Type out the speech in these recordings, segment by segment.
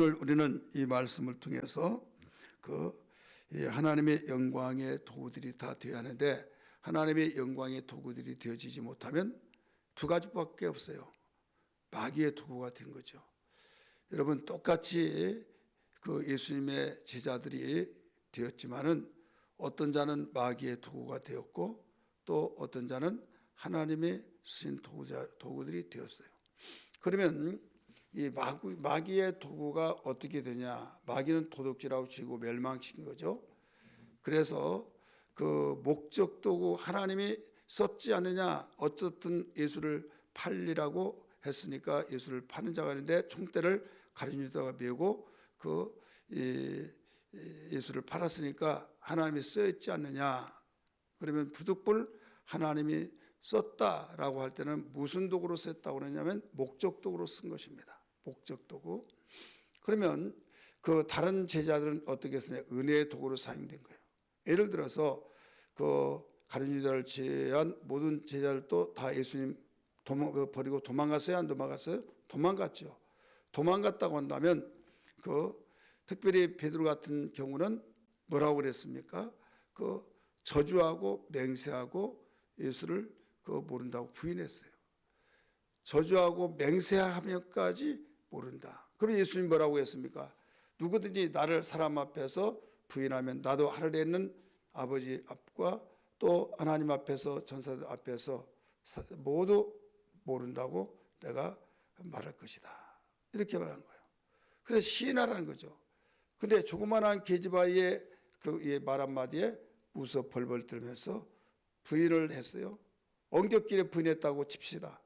오늘 우리는 이 말씀을 통해서 그이 하나님의 영광의 도구들이 다 되어야 하는데 하나님의 영광의 도구들이 되어지지 못하면 두 가지밖에 없어요. 마귀의 도구가 된 거죠. 여러분 똑같이 그 예수님의 제자들이 되었지만은 어떤 자는 마귀의 도구가 되었고 또 어떤 자는 하나님의 쓰신 도구자, 도구들이 되었어요. 그러면 이 마귀, 마귀의 도구가 어떻게 되냐? 마귀는 도둑질하고 쥐고 멸망시킨 거죠. 그래서 그 목적 도구 하나님이 썼지 않느냐? 어쨌든 예수를 팔리라고 했으니까 예수를 파는 자가 있는데 총대를 가린 유다가 메고 그 이, 예수를 팔았으니까 하나님이 써있지 않느냐? 그러면 부득불 하나님이 썼다라고 할 때는 무슨 도구로 썼다고 그러냐면 목적 도구로 쓴 것입니다. 목적 도구. 그러면 그 다른 제자들은 어떻게 쓰냐? 은혜의 도구로 사용된 거예요. 예를 들어서 그 가룟 유다를 제한 모든 제자들도 다 예수님 도망, 그 버리고 도망갔어요? 안 도망갔어요? 도망갔죠. 도망갔다고 한다면 그 특별히 베드로 같은 경우는 뭐라고 그랬습니까? 그 저주하고 맹세하고 예수를 그 모른다고 부인했어요. 저주하고 맹세하면까지 모른다. 그럼 예수님 뭐라고 했습니까? 누구든지 나를 사람 앞에서 부인하면 나도 하늘에 있는 아버지 앞과 또 하나님 앞에서 전사들 앞에서 모두 모른다고 내가 말할 것이다. 이렇게 말한 거예요. 그래서 시인하라는 거죠. 근데 조그만한 계집아이의 그말 한마디에 웃어 벌벌 떨면서 부인을 했어요. 엉겹길에 부인했다고 칩시다.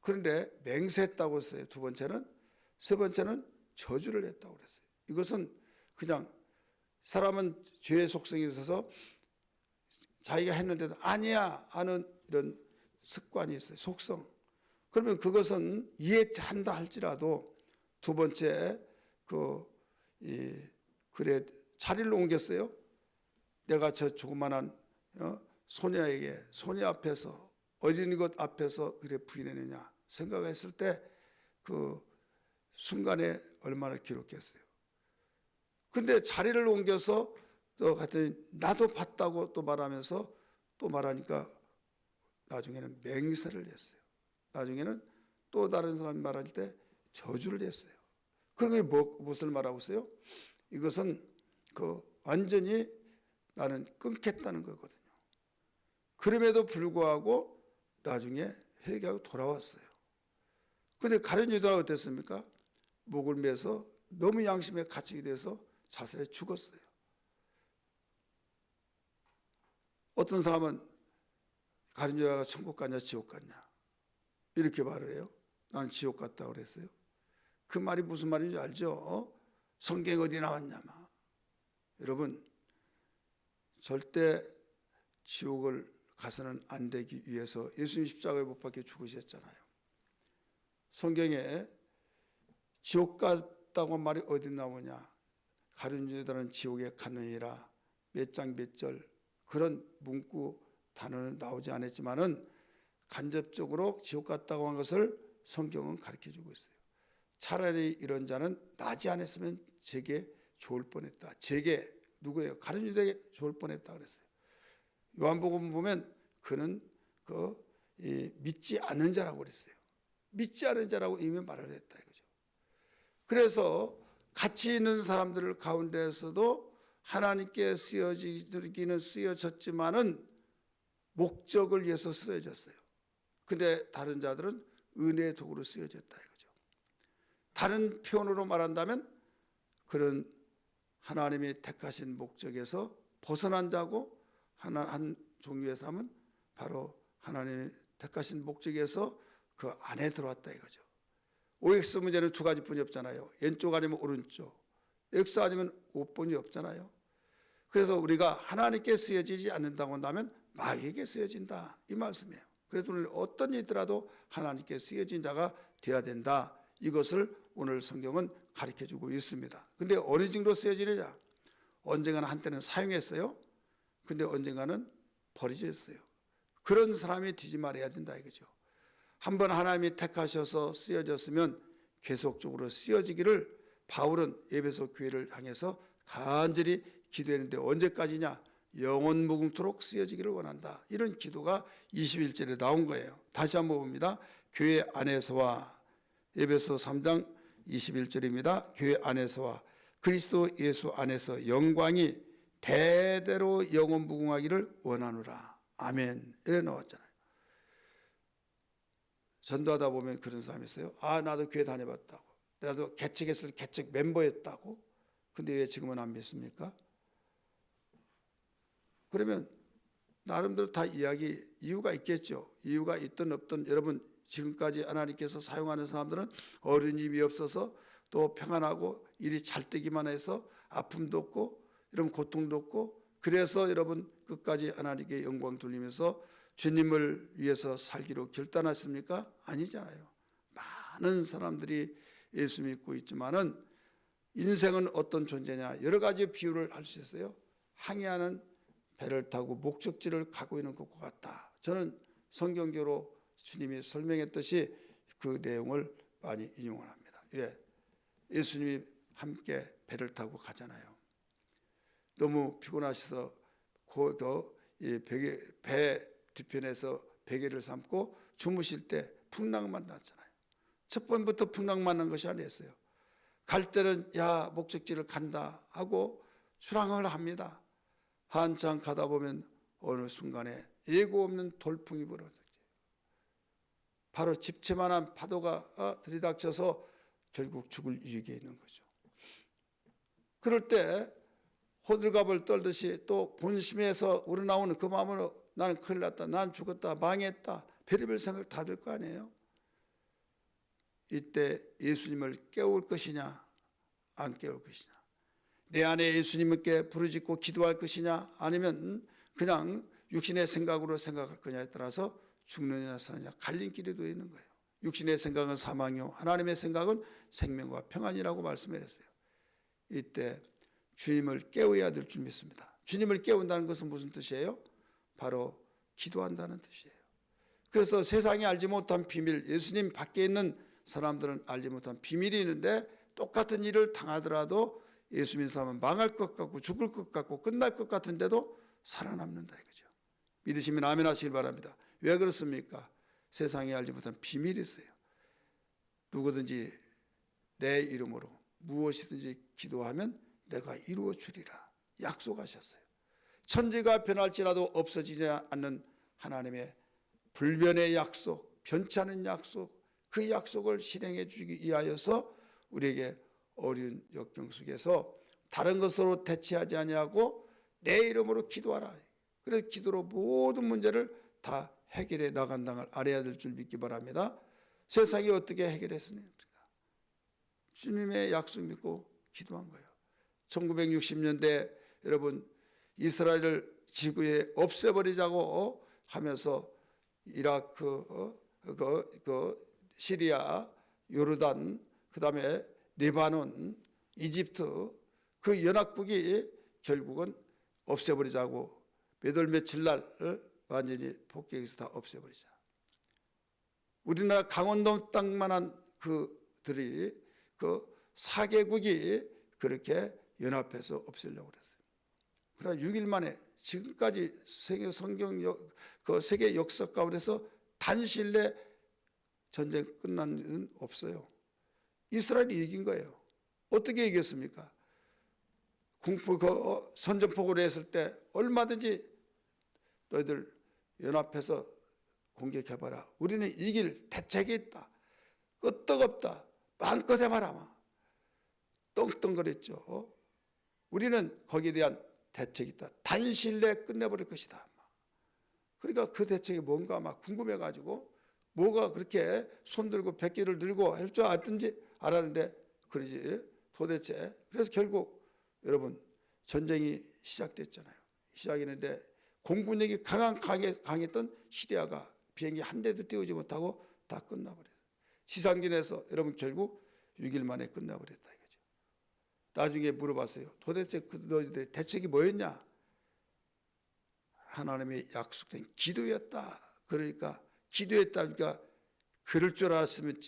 그런데 맹세했다고 했어요. 두 번째는 세 번째는 저주를 했다고 그랬어요. 이것은 그냥 사람은 죄의 속성이 있어서 자기가 했는데도 아니야 하는 이런 습관이 있어요. 속성. 그러면 그것은 이해한다 할지라도 두 번째 그 이 그래 자리를 옮겼어요. 내가 저 조그만한 어? 소녀에게 소녀 앞에서 어린이 것 앞에서 그래 부인했느냐 생각했을 때 그 순간에 얼마나 기록했어요. 근데 자리를 옮겨서 또 갔더니 나도 봤다고 또 말하면서 또 말하니까 나중에는 맹세를 했어요. 나중에는 또 다른 사람이 말할 때 저주를 했어요. 그게 뭐, 무엇을 말하고 있어요? 이것은 그 완전히 나는 끊겠다는 거거든요. 그럼에도 불구하고 나중에 회개하고 돌아왔어요. 근데 가련 유다가 어땠습니까? 목을 매서 너무 양심에 갇히게 돼서 자살해 죽었어요. 어떤 사람은 가련 유다가 천국 갔냐 지옥 갔냐 이렇게 말을 해요. 나는 지옥 갔다 그랬어요. 그 말이 무슨 말인지 알죠? 어? 성경 어디 나왔냐 마. 여러분 절대 지옥을 가서는 안 되기 위해서 예수님 십자가에 못 박혀 죽으셨잖아요. 성경에 지옥 갔다고 말이 어디 나오냐? 가룟 유다는 지옥에 갔느니라 몇 장 몇 절 그런 문구 단어는 나오지 않았지만은 간접적으로 지옥 갔다고 한 것을 성경은 가르쳐 주고 있어요. 차라리 이런 자는 나지 않았으면 제게 좋을 뻔했다. 제게 누구예요? 가룟 유다에게 좋을 뻔했다 그랬어요. 요한복음 보면 그는 그 믿지 않는 자라고 그랬어요. 믿지 않은 자라고 이미 말을 했다 이거죠. 그래서 같이 있는 사람들 가운데서도 하나님께 쓰여지기는 쓰여졌지만은 목적을 위해서 쓰여졌어요. 근데 다른 자들은 은혜의 도구로 쓰여졌다 이거죠. 다른 표현으로 말한다면 그런 하나님이 택하신 목적에서 벗어난 자고 하나 한 종류의 사람은 바로 하나님이 택하신 목적에서 그 안에 들어왔다 이거죠. OX 문제는 두 가지 뿐이 없잖아요. 왼쪽 아니면 오른쪽. X 아니면 O뿐이 없잖아요. 그래서 우리가 하나님께 쓰여지지 않는다고 한다면 마귀에게 쓰여진다 이 말씀이에요. 그래서 오늘 어떤 일이더라도 하나님께 쓰여진 자가 되어야 된다. 이것을 오늘 성경은 가르쳐 주고 있습니다. 근데 어느 정도 쓰여지느냐? 언젠가는 한때는 사용했어요. 근데 언젠가는 버리졌어요. 그런 사람이 뒤지 말아야 된다 이거죠. 한 번 하나님이 택하셔서 쓰여졌으면 계속적으로 쓰여지기를 바울은 에베소 교회를 향해서 간절히 기도했는데 언제까지냐? 영원 무궁토록 쓰여지기를 원한다. 이런 기도가 21절에 나온 거예요. 다시 한번 봅니다. 교회 안에서와 에베소 3장 21절입니다. 교회 안에서와 그리스도 예수 안에서 영광이 대대로 영원 무궁하기를 원하노라. 아멘. 이래 나왔잖아요. 전도하다 보면 그런 사람이 있어요. 아, 나도 교회 다녀봤다고. 나도 개척했을 때 개척 멤버였다고. 근데 왜 지금은 안 믿습니까? 그러면 나름대로 다 이야기 이유가 있겠죠. 이유가 있든 없든 여러분 지금까지 하나님께서 사용하는 사람들은 어른임이 없어서 또 평안하고 일이 잘 되기만 해서 아픔도 없고 이런 고통도 없고 그래서 여러분 끝까지 하나님께 영광 돌리면서 주님을 위해서 살기로 결단했습니까? 아니잖아요. 많은 사람들이 예수 믿고 있지만은 인생은 어떤 존재냐 여러 가지 비유를 할 수 있어요. 항해하는 배를 타고 목적지를 가고 있는 것과 같다. 저는 성경적으로 주님이 설명했듯이 그 내용을 많이 인용을 합니다. 예, 예수님이 함께 배를 타고 가잖아요. 너무 피곤하셔서 그, 그, 배 뒤편에서 베개를 삼고 주무실 때 풍랑 만 났잖아요. 첫 번부터 풍랑 만 난 것이 아니었어요. 갈 때는 야 목적지를 간다 하고 출항을 합니다. 한참 가다 보면 어느 순간에 예고 없는 돌풍이 불어졌죠. 바로 집채만한 파도가 어, 들이닥쳐서 결국 죽을 위기에 있는 거죠. 그럴 때 호들갑을 떨듯이 또 본심에서 우러나오는 그 마음은 나는 큰일 났다, 난 죽었다, 망했다, 별의별 생각 다 들 거 아니에요. 이때 예수님을 깨울 것이냐, 안 깨울 것이냐. 내 안에 예수님께 부르짖고 기도할 것이냐, 아니면 그냥 육신의 생각으로 생각할 거냐에 따라서 죽느냐 사느냐 갈림길이 되어 있는 거예요. 육신의 생각은 사망이요 하나님의 생각은 생명과 평안이라고 말씀을 했어요. 이때 주님을 깨워야 될 줄 믿습니다. 주님을 깨운다는 것은 무슨 뜻이에요? 바로 기도한다는 뜻이에요. 그래서 세상이 알지 못한 비밀, 예수님 밖에 있는 사람들은 알지 못한 비밀이 있는데 똑같은 일을 당하더라도 예수 믿는 사람은 망할 것 같고 죽을 것 같고 끝날 것 같은데도 살아남는다 이거죠. 믿으시면 아멘 하시길 바랍니다. 왜 그렇습니까? 세상에 알지 못한 비밀이 있어요. 누구든지 내 이름으로 무엇이든지 기도하면 내가 이루어 주리라 약속하셨어요. 천지가 변할지라도 없어지지 않는 하나님의 불변의 약속, 변치 않은 약속, 그 약속을 실행해 주기 위하여서 우리에게 어려운 역경 속에서 다른 것으로 대체하지 아니하고 내 이름으로 기도하라. 그래서 기도로 모든 문제를 다 해결해 나간다는 걸 알아야 될 줄 믿기 바랍니다. 세상이 어떻게 해결했습니까? 주님의 약속 믿고 기도한 거예요. 1960년대 여러분 이스라엘을 지구에 없애버리자고 하면서 이라크, 어, 그, 그 시리아, 요르단, 그 다음에 레바논, 이집트 그 연합국이 결국은 없애버리자고 몇 월 며칠 날 완전히 폭격해서 다 없애버리자. 우리나라 강원도 땅만한 그들이 그 사개국이 그렇게 연합해서 없애려고 그랬어요. 그러나 6일 만에 지금까지 세계 성경 그 세계 역사 가운데서 단실 내 전쟁 끝난 일은 없어요. 이스라엘이 이긴 거예요. 어떻게 이겼습니까? 공포 그 어, 선전포고를 했을 때 얼마든지 너희들 연합해서 공격해봐라. 우리는 이길 대책이 있다. 끄떡없다. 마음껏 해봐라. 막. 떵떵거렸죠. 어? 우리는 거기에 대한 대책이 있다. 단실 내에 끝내버릴 것이다. 그러니까 그 대책이 뭔가 막 궁금해가지고 뭐가 그렇게 손들고 백기를 들고 할 줄 알든지 알았는데 그러지 도대체 그래서 결국 여러분 전쟁이 시작됐잖아요. 시작했는데 공군력이 강한 강해, 강했던 시리아가 비행기 한 대도 띄우지 못하고 다 끝나버렸어요. 지상진에서 여러분 결국 6일 만에 끝나버렸다. 나중에 물어봤어요. 도대체 그 너희들의 대책이 뭐였냐? 하나님의 약속된 기도였다. 그러니까 기도했다 니까 그럴 줄 알았으면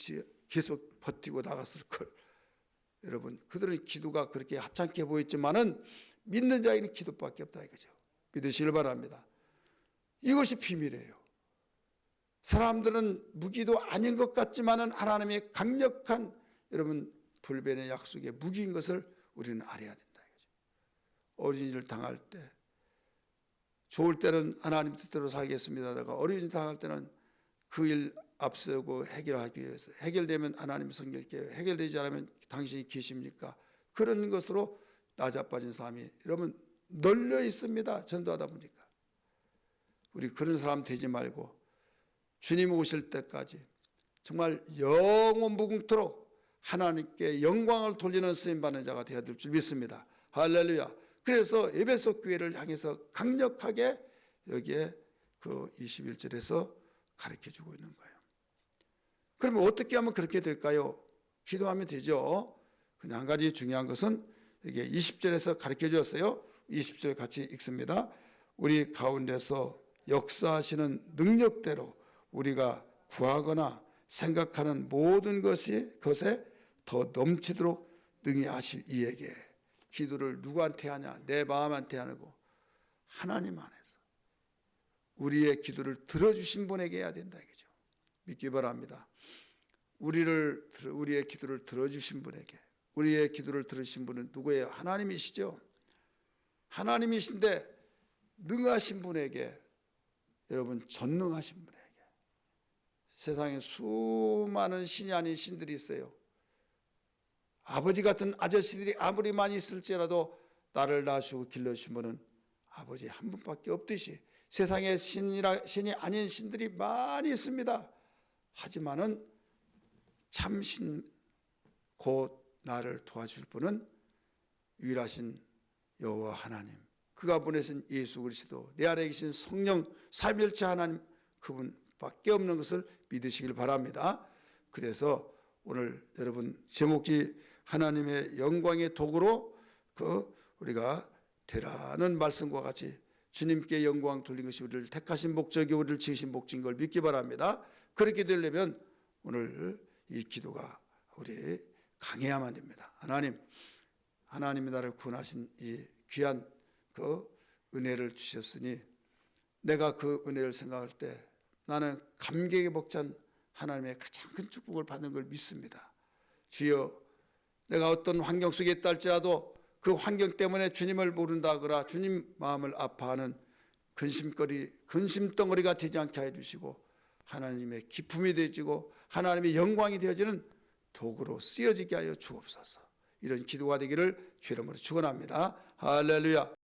계속 버티고 나갔을 걸. 여러분 그들은 기도가 그렇게 하찮게 보였지만은 믿는 자에는 기도밖에 없다 이거죠. 믿으시길 바랍니다. 이것이 비밀이에요. 사람들은 무기도 아닌 것 같지만은 하나님의 강력한 여러분 불변의 약속의 무기인 것을 우리는 알아야 된다 이거죠. 어린이를 당할 때 좋을 때는 하나님 뜻대로 살겠습니다. 다가 어린이 당할 때는 그 일 앞서고 해결하기 위해서 해결되면 하나님 성결케 해결되지 않으면 당신이 계십니까? 그런 것으로 나자빠진 사람이 여러분 널려 있습니다. 전도하다 보니까 우리 그런 사람 되지 말고 주님 오실 때까지 정말 영원 무궁토록 하나님께 영광을 돌리는 쓰임 받는 자가 되어야 될 줄 믿습니다. 할렐루야. 그래서 에베소 교회를 향해서 강력하게 여기에 그 21절에서 가르쳐 주고 있는 거예요. 그러면 어떻게 하면 그렇게 될까요? 기도하면 되죠. 근데 한 가지 중요한 것은 이게 20절에서 가르쳐 주었어요. 20절 같이 읽습니다. 우리 가운데서 역사하시는 능력대로 우리가 구하거나 생각하는 모든 것이 것에 더 넘치도록 능히 하실 이에게 기도를 누구한테 하냐? 내 마음한테 하고 하나님 안에서 우리의 기도를 들어주신 분에게 해야 된다 이거죠. 믿기 바랍니다. 우리를 우리의 기도를 들어주신 분에게 우리의 기도를 들으신 분은 누구예요? 하나님이시죠. 하나님이신데 능하신 분에게 여러분 전능하신 분에게 세상에 수많은 신이 아닌 신들이 있어요. 아버지 같은 아저씨들이 아무리 많이 있을지라도 나를 낳으시고 길러주신 분은 아버지 한 분밖에 없듯이 세상에 신이라 신이 아닌 신들이 많이 있습니다. 하지만은 참신 곧 나를 도와줄 분은 유일하신 여호와 하나님 그가 보내신 예수 그리스도 내 안에 계신 성령 삼일체 하나님 그분밖에 없는 것을 믿으시길 바랍니다. 그래서 오늘 여러분 제목지 하나님의 영광의 도구로 그 우리가 되라는 말씀과 같이 주님께 영광 돌린 것이 우리를 택하신 목적이 우리를 지으신 목적인 걸 믿기 바랍니다. 그렇게 되려면 오늘 이 기도가 우리 강해야만 됩니다. 하나님, 하나님이 나를 구원하신 이 귀한 그 은혜를 주셨으니 내가 그 은혜를 생각할 때 나는 감격에 벅찬 하나님의 가장 큰 축복을 받는 걸 믿습니다. 주여, 내가 어떤 환경 속에 있다 할지라도 그 환경 때문에 주님을 모른다거나 주님 마음을 아파하는 근심거리, 근심덩어리가 되지 않게 해 주시고 하나님의 기품이 되어지고 하나님의 영광이 되어지는 도구로 쓰여지게 하여 주옵소서. 이런 기도가 되기를 주름으로 축원합니다. 할렐루야.